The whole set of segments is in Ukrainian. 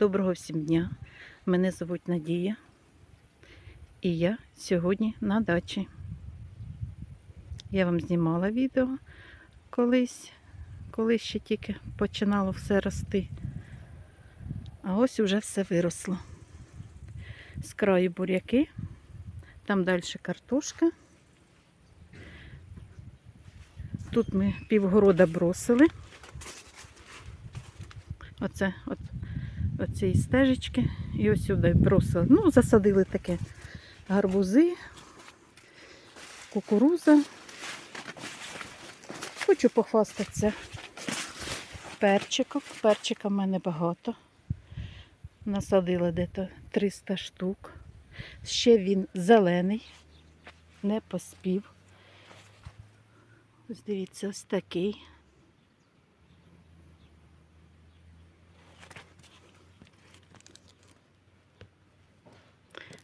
Доброго всім дня. Мене звуть Надія. І я сьогодні на дачі. Я вам знімала відео колись, коли ще тільки починало все рости. А ось уже все виросло. З краю буряки, там далі картошка. Тут ми півгорода бросили. Оце от оцієї стежечки і ось сюди бросили. Ну, засадили таке гарбузи, кукуруза. Хочу похвастатися перчиком. Перчика в мене багато. Насадила десь 300 штук. Ще він зелений, не поспів. Ось дивіться, ось такий.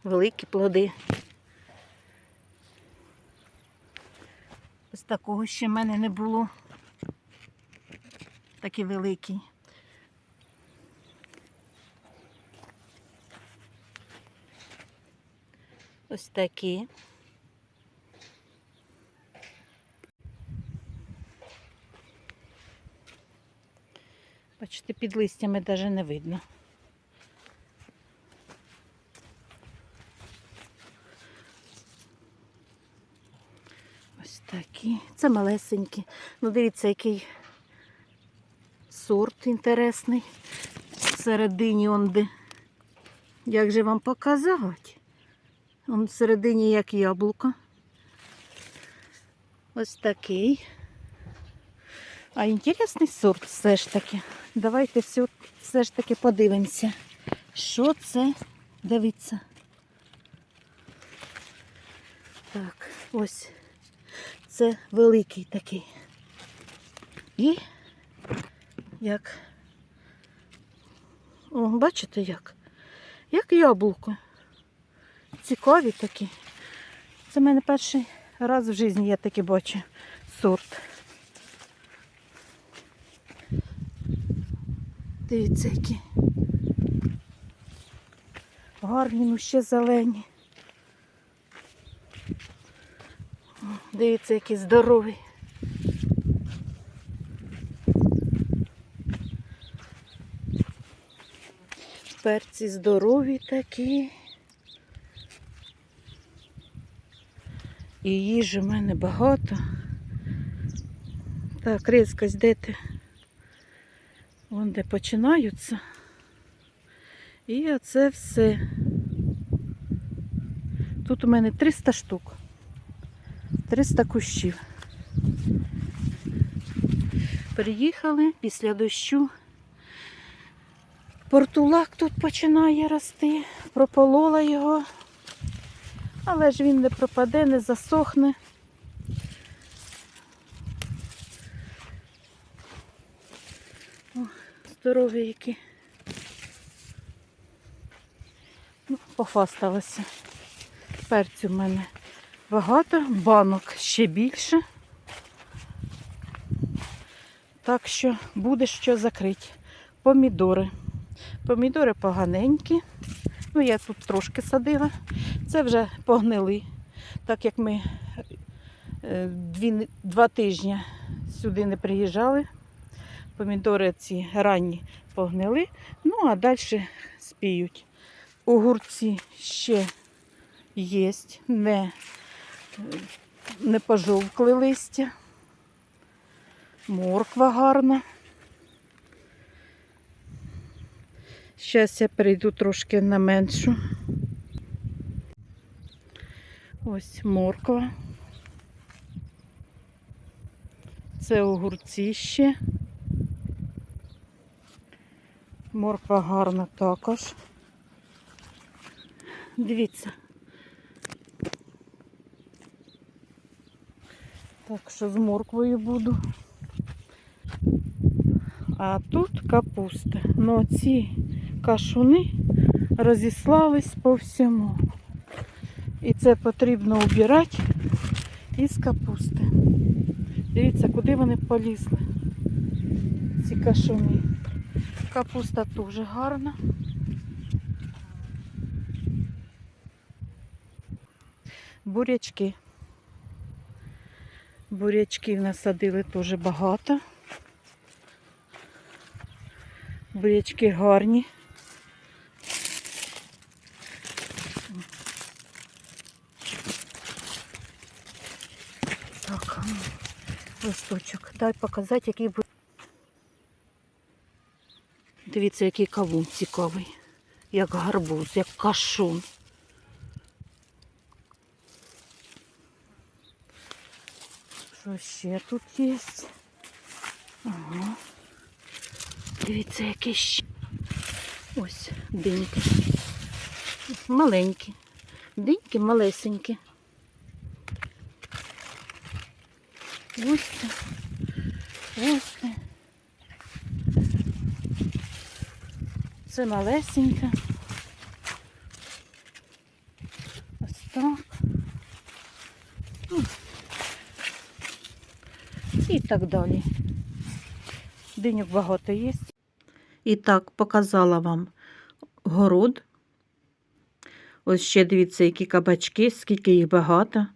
Великі плоди. Ось такого ще в мене не було. Такий великий. Ось такі. Бачите, під листями навіть не видно. Ось такі. Це малесенькі. Ну, дивіться, який сорт інтересний. Всередині де. Як же вам показати? Он всередині як яблуко. Ось такий. А інтересний сорт все ж таки. Давайте все, все ж таки подивимося. Що це? Дивіться. Так, ось. Це великий такий. І як. О, бачите як? Як яблуко. Цікаві такі. Це в мене перший раз в житті я таки бачу сорт. Дивіться, які. Гарні, ну ще зелені. Дивіться, який здоровий. Перці здорові такі. І їжі в мене багато. Так, різкость де ти? Вон де починаються. І оце все. Тут у мене 300 штук. 300 кущів. Приїхали після дощу. Портулак тут починає рости, прополола його, але ж він не пропаде, не засохне. О, здорові які. Ну, пофасталася. Перцю в мене багато, банок ще більше. Так що буде що закрити. Помідори. Помідори поганенькі. Ну, я тут трошки садила. Це вже погнили. Так як ми е, дві, два тижні сюди не приїжджали. Помідори ці ранні погнили. Ну, а далі спіють. Огурці ще є, не не пожовкли листя. Морква гарна. Зараз я перейду трошки на меншу. Ось морква. Це огурці ще. Морква гарна також. Дивіться. Так що з морквою буду. А тут капуста. Ну ці кашуни розіслались по всьому. І це потрібно убирати із капусти. Дивіться, куди вони полізли. Ці кашуни. Капуста дуже гарна. Бурячки. Бурячків насадили теж багато. Бурячки гарні. Так, листочок. Дай показати, який бу- Дивіться, який кавун цікавий. Як гарбуз, як кашун. Що ще тут є? Ага. Дивіться, який ще. Ось диньки. Маленькі. Диньки малесенькі. Ось це. Ось це. Це малесеньке. Ось так. М. І так далі. Диньок багато є. І так, показала вам город. Ось ще дивіться, які кабачки, скільки їх багато.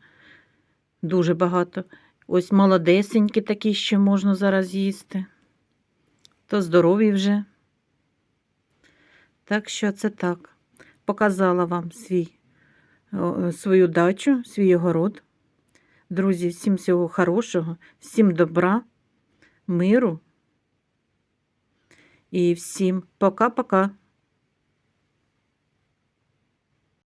Дуже багато. Ось молодесенькі такі, що можна зараз їсти. То здорові вже. Так що це так. Показала вам свій, свою дачу, свій огород. Друзі, всім всього хорошого, всім добра, миру. І всім пока-пока.